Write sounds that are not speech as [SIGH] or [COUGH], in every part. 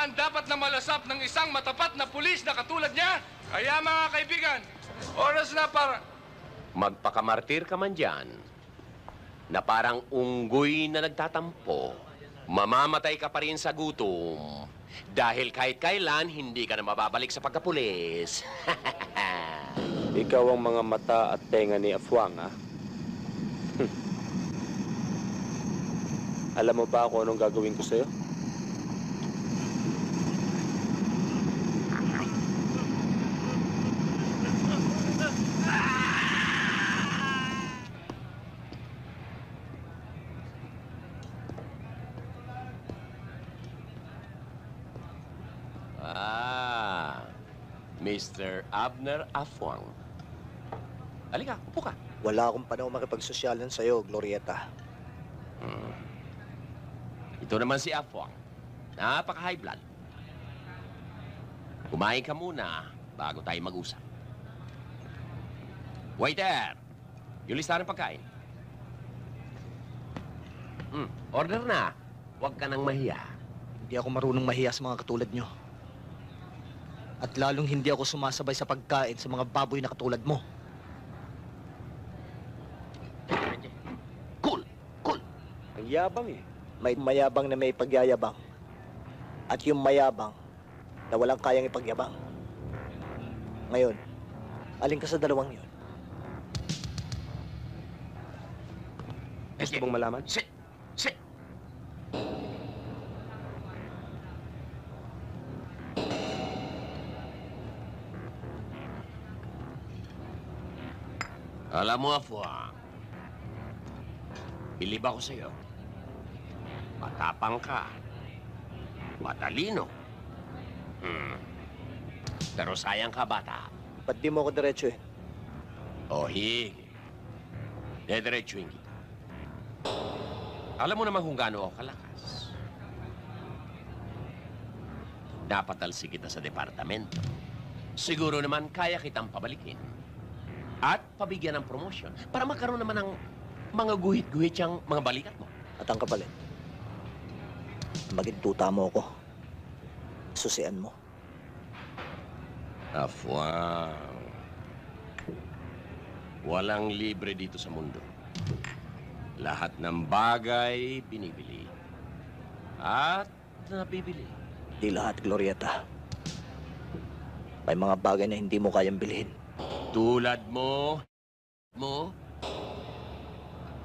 ba ang dapat na malasap ng isang matapat na pulis na katulad niya? Kaya mga kaibigan, oras na para... Magpakamartir ka man dyan, na parang unggoy na nagtatampo, mamamatay ka pa rin sa gutom. Dahil kahit kailan, hindi ka na mababalik sa pagkapulis. [LAUGHS] Ikaw ang mga mata at tenga ni Afwang, ha? Hmm. Alam mo ba kung anong gagawin ko sa'yo? Mr. Abner Afwang. Halika, upo ka. Wala akong panahon makipagsosyalan sa'yo, Glorieta. Ito naman si Afwang. Napaka-high blood. Kumain ka muna bago tayo mag-usap. Waiter! Yung listahan ng pagkain. Hmm, order na. Huwag ka nang mahiya. Hindi ako marunong mahiya sa mga katulad nyo. At lalong hindi ako sumasabay sa pagkain sa mga baboy na katulad mo. Cool! Cool! Ang yabang eh. May mayabang na may pagyayabang. At yung mayabang na walang kayang ipagyabang. Ngayon, alin ka sa dalawang yun? Gusto mong malaman? Sit! Sit! Alam mo, Afwa, bilib ako sa'yo. Matapang ka. Matalino. Hmm. Pero sayang ka, bata. Ba't di mo ako diretso eh? O, hig. Dediretsuin kita. Alam mo naman kung gaano ako kalakas. Napatalsi kita sa departamento. Siguro naman kaya kitang pabalikin. At pabigyan ng promosyon para magkaroon naman ng mga guhit-guhit siyang mga balikat mo. At ang kapalit, magintuta mo ako. Susian mo. Afwang. Walang libre dito sa mundo. Lahat ng bagay binibili. At nabibili. Di lahat, Glorieta. May mga bagay na hindi mo kayang bilhin. Tulad mo, mo,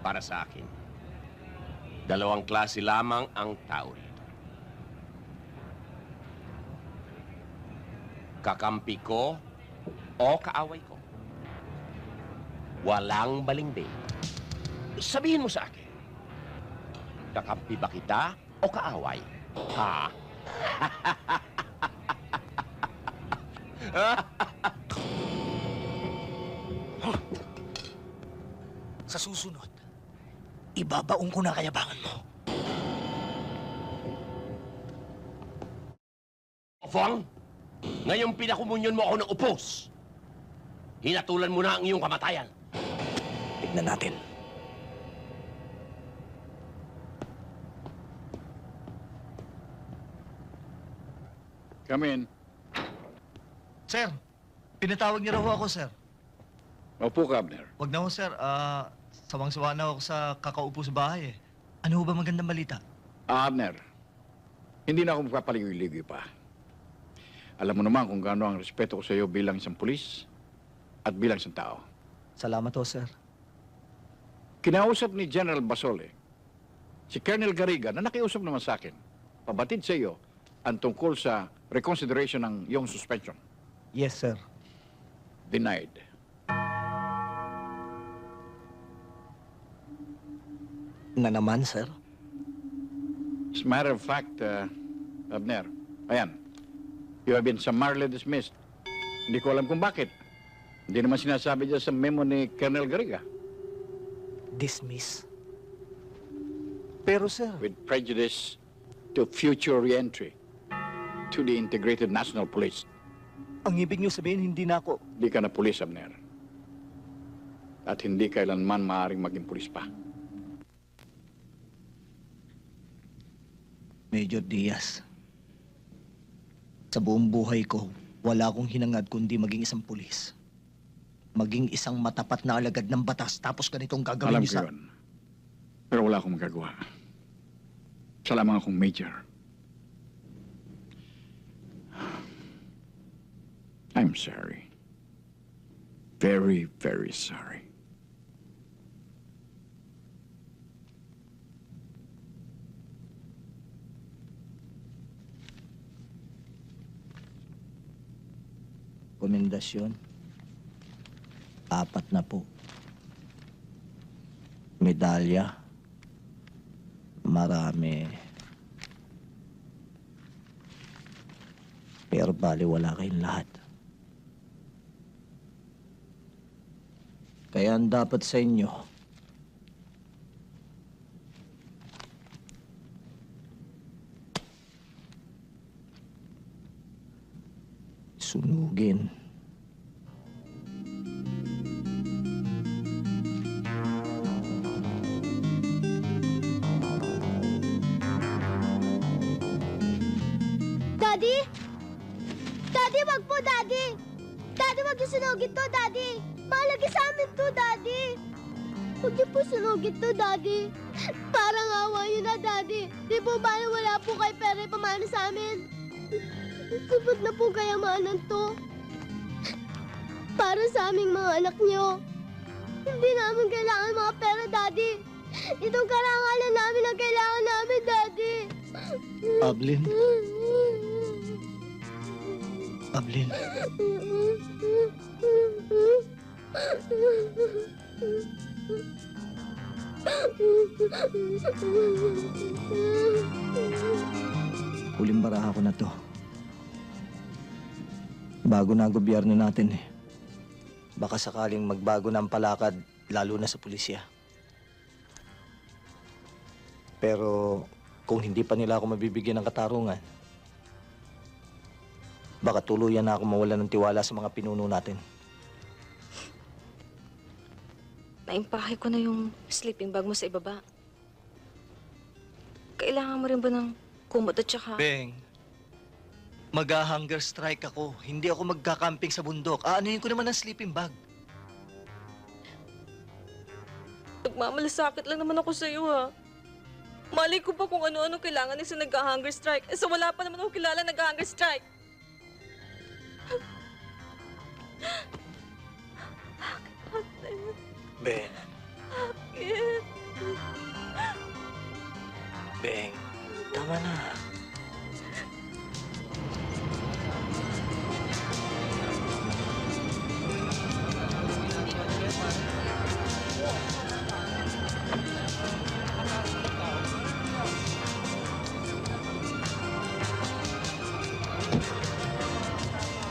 para sa akin. Dalawang klase lamang ang tao rito. Kakampi ko o kaaway ko. Walang balingbing. Sabihin mo sa akin, kakampi ba kita o kaaway? Ha? [LAUGHS] Sa susunod, ibabaong ko na kayabangan mo. Fong, ngayong pinakumunyon mo ako ng upos. Hinatulan mo na ang iyong kamatayan. Tignan natin. Come in. Sir, pinatawag niyo raw ho ako, sir. Opo Abner. Wag na ho, sir. Ah, sawang-sawa na ako sa kakaupo sa bahay eh. Ano ba magandang balita? Ah, Abner, hindi na ako magpapaligoy-ligoy pa. Alam mo naman kung gaano ang respeto ko sa iyo bilang isang pulis at bilang isang tao. Salamat ho, sir. Kinausap ni General Basole, si Colonel Garriga, na nakiusap naman sa akin, pabatid sa iyo ang tungkol sa reconsideration ng iyong suspension. Yes, sir. Denied. Na naman, sir. As a matter of fact, uh, Abner, ayan, you have been summarily dismissed. Hindi ko alam kung bakit. Hindi naman sinasabi dyan sa memo ni Colonel Garriga. Dismiss. Pero, sir, with prejudice to future reentry to the Integrated National Police. ang ibig niyo sabihin, hindi na ako. Hindi ka na pulis, Abner. At hindi kailanman maaaring maging pulis pa. Major Diaz. Sa buong buhay ko, wala akong hinangad kundi maging isang pulis. Maging isang matapat na alagad ng batas tapos ganitong gagawin Alam niyo ko sa... yun. Pero wala akong magagawa. Lamang akong major. I'm sorry. Very, very sorry. Komendasyon. Apat na po. Medalya. Marami. Pero bali wala kayong lahat. Kaya ang dapat sa inyo, Daddy? Daddy, wag po, Daddy! Daddy, wag niyo sunugin to, Daddy! Mahalaga sa amin to, Daddy! Huwag niyo po sunugin to, Daddy! Parang awa niyo na, Daddy! Di po ba wala po kay pera pamana sa amin? Sapat na po kaya maanan to? Para sa aming mga anak niyo. Hindi namin kailangan mga pera, Daddy! Itong karangalan namin ang kailangan namin, Daddy! Ablin, Ablin, huling baraha ko na to. Bago na ang gobyerno natin eh. Baka sakaling magbago na palakad, lalo na sa pulisya. Pero kung hindi pa nila ako mabibigyan ng katarungan, baka tuluyan na ako mawala ng tiwala sa mga pinuno natin. Naimpahe ko na yung sleeping bag mo sa ibaba. Kailangan mo rin ba ng kumot at saka... Beng, mag-hunger strike ako. Hindi ako magkakamping sa bundok. Aanuhin ko naman ang sleeping bag. Nagmamalasakit lang naman ako sa iyo, ha? Malay ko pa kung ano-ano kailangan sa nag-hunger strike. Eh, so wala pa naman ako kilala nag-hunger strike. Ben, Bakit? Beng, tama na.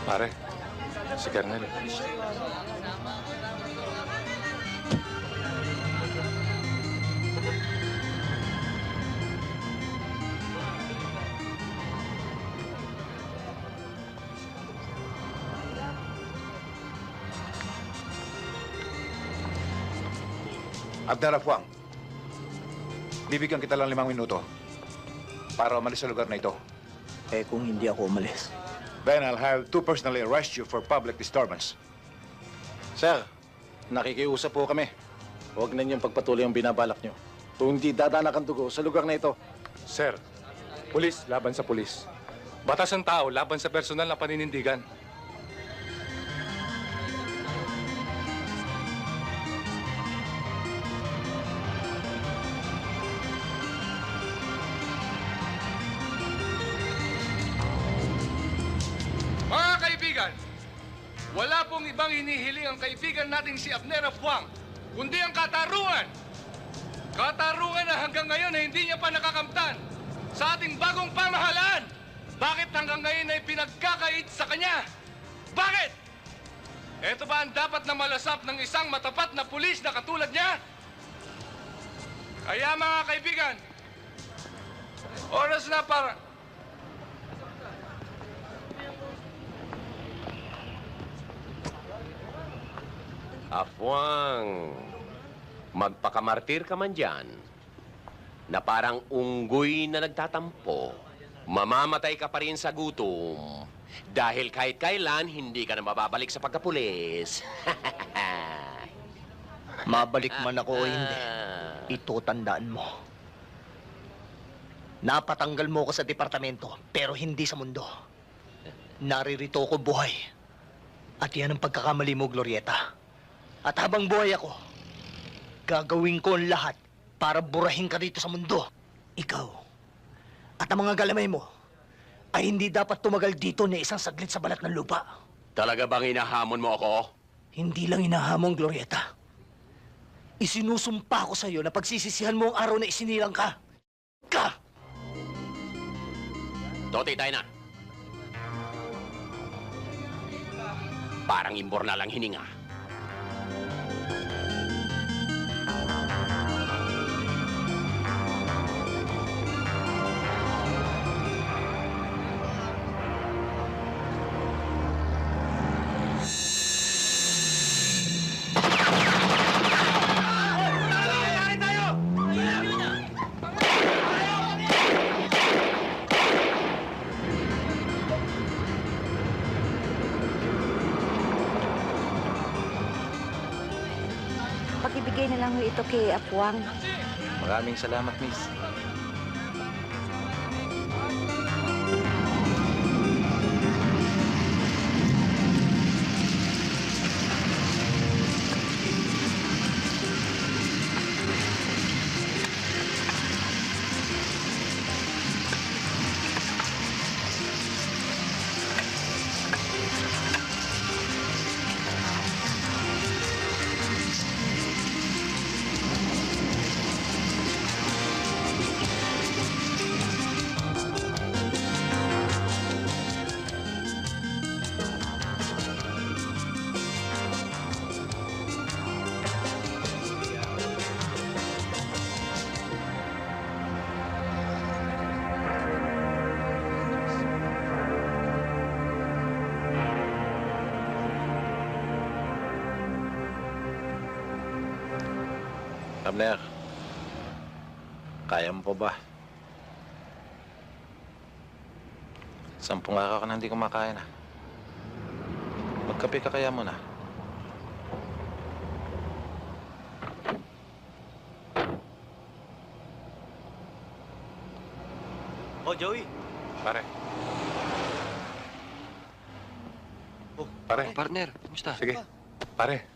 Pare, si Kernel. Abdallah Fuang, bibigyan kita lang limang minuto para umalis sa lugar na ito. Eh kung hindi ako umalis. Then I'll have to personally arrest you for public disturbance. Sir, nakikiusap po kami. Huwag na niyong pagpatuloy ang binabalak niyo. Kung hindi dadanak ang dugo sa lugar na ito. Sir, pulis laban sa pulis. Batas ng tao laban sa personal na paninindigan. Wala pong ibang hinihiling ang kaibigan nating si Abnera Fuang, kundi ang katarungan. Katarungan na hanggang ngayon ay hindi niya pa nakakamtan sa ating bagong pamahalaan. Bakit hanggang ngayon ay pinagkakait sa kanya? Bakit? Ito ba ang dapat na malasap ng isang matapat na pulis na katulad niya? Kaya mga kaibigan, oras na para... Afwang, magpakamartir ka man dyan na parang unggoy na nagtatampo. mamamatay ka pa rin sa gutom. Dahil kahit kailan, hindi ka na mababalik sa pagkapulis. [LAUGHS] Mabalik man ako o [LAUGHS] hindi, ito tandaan mo. Napatanggal mo ko sa departamento, pero hindi sa mundo. Naririto ko buhay. At yan ang pagkakamali mo, Glorieta. At habang buhay ako, gagawin ko ang lahat para burahin ka dito sa mundo. Ikaw at ang mga galamay mo ay hindi dapat tumagal dito ni isang saglit sa balat ng lupa. Talaga bang inahamon mo ako? Hindi lang inahamon, Glorieta. Isinusumpa ko sa iyo na pagsisisihan mo ang araw na isinilang ka. Ka! Toti, tayo na. Parang imbor na lang hininga. Pakibigay na lang ito kay Apuang. Maraming salamat, miss. Abner, kaya mo pa ba? Sampung araw ka na hindi kumakain ah. Magkape ka kaya muna. Oh, Joey. Pare. Oh, Pare. partner, kumusta? Sige. Pare,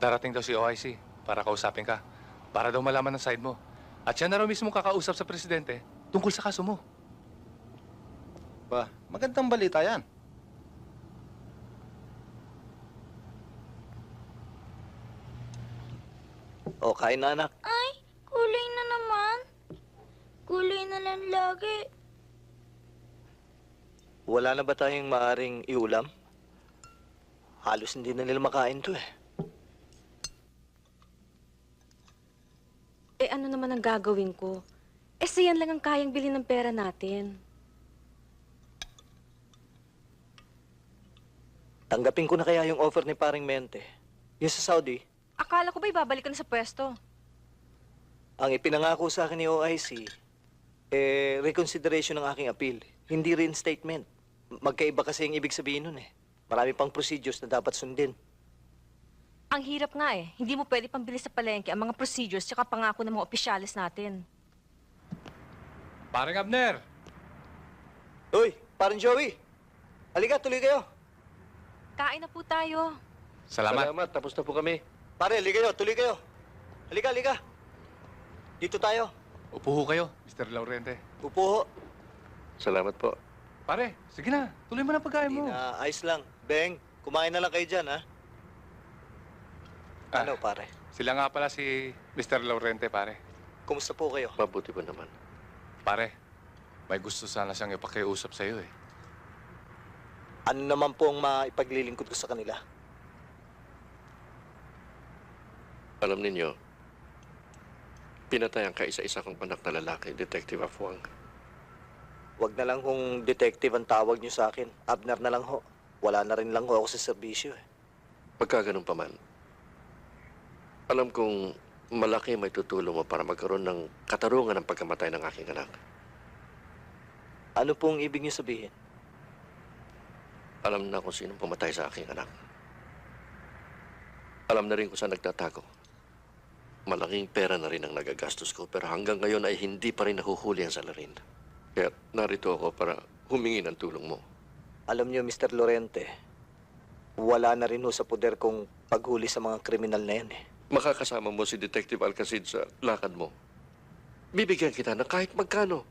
darating daw si OIC para kausapin ka. Para daw malaman ang side mo. At siya na raw mismo kakausap sa presidente tungkol sa kaso mo. Ba, magandang balita yan. O, kain na anak. Ay, kulay na naman. Kulay na lang lagi. Wala na ba tayong maaring iulam? Halos hindi na nila makain to eh. Eh ano naman ang gagawin ko? Eh siyan lang ang kayang bilhin ng pera natin. Tanggapin ko na kaya yung offer ni paring Mente. Yung sa Saudi, Akala ko ba ibabalik ka na sa pwesto? ang ipinangako sa akin ni OIC, eh, reconsideration ng aking appeal. Hindi reinstatement. Magkaiba kasi yung ibig sabihin nun eh. Marami pang procedures na dapat sundin. Ang hirap nga eh. Hindi mo pwede pambili sa palengke ang mga procedures tsaka pangako ng mga opisyalis natin. Parang Abner, Uy, parang Joey. Halika, tuloy kayo. Kain na po tayo. salamat. tapos na po kami. Pare, halika kayo, tuloy kayo. Halika, halika. Dito tayo. Upo ho kayo, Mr. Laurente. Upo ho. Salamat po. Pare, sige na. Tuloy mo na pagkain Hindi mo. na, ayos lang. Beng, kumain na lang kayo dyan, ha? Ah. Ano, pare? Sila nga pala si Mr. Laurente, pare. Kumusta po kayo? Mabuti po naman. Pare, may gusto sana siyang ipakiusap sa'yo eh. Ano naman po ang maipaglilingkod ko sa kanila? Alam ninyo, pinatay ang kaisa-isa kong anak na lalaki, Detective Afuang. Huwag na lang kung detective ang tawag niyo sa akin. Abner na lang ho. Wala na rin lang ho ako sa serbisyo, eh. Pagka ganun pa man, alam kong malaki may tutulong mo para magkaroon ng katarungan ng pagkamatay ng aking anak. Ano pong ibig niyo sabihin? Alam na kung sino pumatay sa aking anak. Alam na rin kung saan nagtatago. Malaking pera na rin ang nagagastos ko, pero hanggang ngayon ay hindi pa rin nahuhuli ang salarin. Kaya narito ako para humingi ng tulong mo. Alam niyo, Mr. Lorente, wala na rin ho sa poder kong paghuli sa mga kriminal na yan eh. Makakasama mo si Detective Alcacid sa lakad mo. Bibigyan kita ng kahit magkano.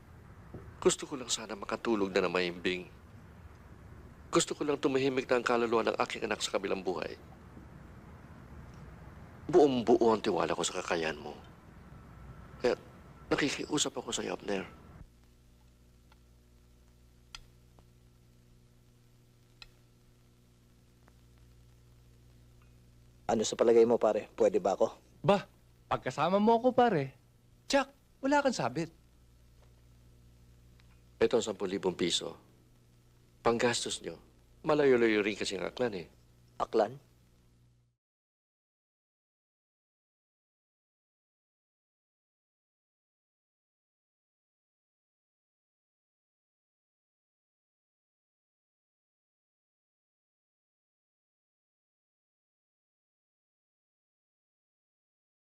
Gusto ko lang sana makatulog na na mahimbing. Gusto ko lang tumahimik na ang kaluluwa ng aking anak sa kabilang buhay. Buong buo ang tiwala ko sa kakayahan mo. Kaya nakikiusap ako sa iyo, Abner. Ano sa palagay mo, pare? Pwede ba ako? Ba, pagkasama mo ako pare, Jack, wala kang sabit. Ito ang 10,000 piso. Panggastos nyo. Malayo-layo rin kasi ang aklan eh. Aklan?